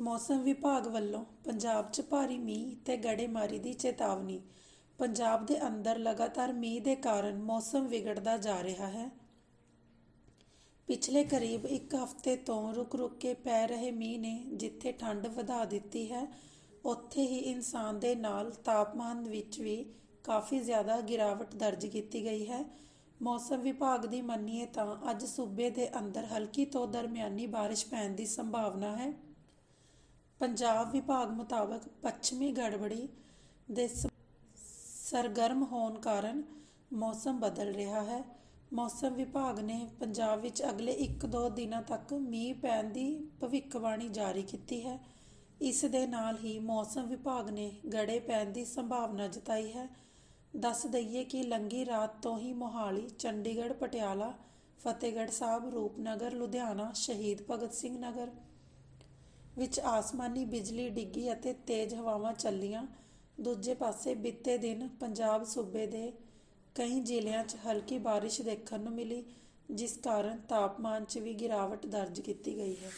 ਮੌਸਮ ਵਿਭਾਗ ਵੱਲੋਂ ਪੰਜਾਬ 'ਚ ਭਾਰੀ ਮੀਂਹ ਤੇ ਗੜੇਮਾਰੀ ਦੀ ਚੇਤਾਵਨੀ। ਪੰਜਾਬ ਦੇ ਅੰਦਰ ਲਗਾਤਾਰ ਮੀਂਹ ਦੇ ਕਾਰਨ ਮੌਸਮ ਵਿਗੜਦਾ ਜਾ ਰਿਹਾ ਹੈ। ਪਿਛਲੇ ਕਰੀਬ ਇੱਕ ਹਫ਼ਤੇ ਤੋਂ ਰੁਕ-ਰੁਕ ਕੇ ਪੈ ਰਹੇ ਮੀਂਹ ਨੇ ਜਿੱਥੇ ਠੰਡ ਵਧਾ ਦਿੱਤੀ ਹੈ, ਉੱਥੇ ਹੀ ਇਨਸਾਨ ਦੇ ਨਾਲ ਤਾਪਮਾਨ ਵਿੱਚ ਵੀ ਕਾਫੀ ਜ਼ਿਆਦਾ ਗਿਰਾਵਟ ਦਰਜ ਕੀਤੀ ਗਈ ਹੈ। ਮੌਸਮ ਵਿਭਾਗ ਦੀ ਮੰਨੀਏ ਤਾਂ ਅੱਜ ਸੂਬੇ ਦੇ ਅੰਦਰ ਹਲਕੀ ਤੋਂ ਦਰਮਿਆਨੀ ਬਾਰਿਸ਼ ਪੈਣ ਦੀ ਸੰਭਾਵਨਾ ਹੈ। ਪੰਜਾਬ ਵਿਭਾਗ ਮੁਤਾਬਕ ਪੱਛਮੀ ਗੜਬੜੀ ਦੇ ਸ- ਸਰਗਰਮ ਹੋਣ ਕਾਰਨ ਮੌਸਮ ਬਦਲ ਰਿਹਾ ਹੈ। ਮੌਸਮ ਵਿਭਾਗ ਨੇ ਪੰਜਾਬ ਵਿੱਚ ਅਗਲੇ 1-2 ਦਿਨਾਂ ਤੱਕ ਮੀਂਹ ਪੈਣ ਦੀ ਭਵਿੱਖਬਾਣੀ ਜਾਰੀ ਕੀਤੀ ਹੈ। ਇਸ ਦੇ ਨਾਲ ਹੀ ਮੌਸਮ ਵਿਭਾਗ ਨੇ ਗੜੇ ਪੈਣ ਦੀ ਸੰਭਾਵਨਾ ਜਤਾਈ ਹੈ। ਦੱਸ ਦਈਏ ਕਿ ਲੰਗੀ ਰਾਤ ਤੋਂ ਹੀ ਮੋਹਾਲੀ, ਚੰਡੀਗੜ੍ਹ, ਪਟਿਆਲਾ, ਫਤਿਹਗੜ੍ਹ ਸਾਹਿਬ, ਰੂਪਨਗਰ, ਲੁਧਿਆਣਾ, ਸ਼ਹੀਦ ਭਗਤ ਸਿੰਘ ਨਗਰ ਵਿੱਚ ਆਸਮਾਨੀ ਬਿਜਲੀ ਡਿੱਗੀ ਅਤੇ ਤੇਜ਼ ਹਵਾਵਾਂ ਚੱਲੀਆਂ। ਦੂਜੇ ਪਾਸੇ ਬੀਤੇ ਦਿਨ ਪੰਜਾਬ ਸੂਬੇ ਦੇ ਕਈ ਜ਼ਿਲ੍ਹਿਆਂ 'ਚ ਹਲਕੀ ਬਾਰਿਸ਼ ਦੇਖਣ ਨੂੰ ਮਿਲੀ, ਜਿਸ ਕਾਰਨ ਤਾਪਮਾਨ 'ਚ ਵੀ ਗਿਰਾਵਟ ਦਰਜ ਕੀਤੀ ਗਈ ਹੈ।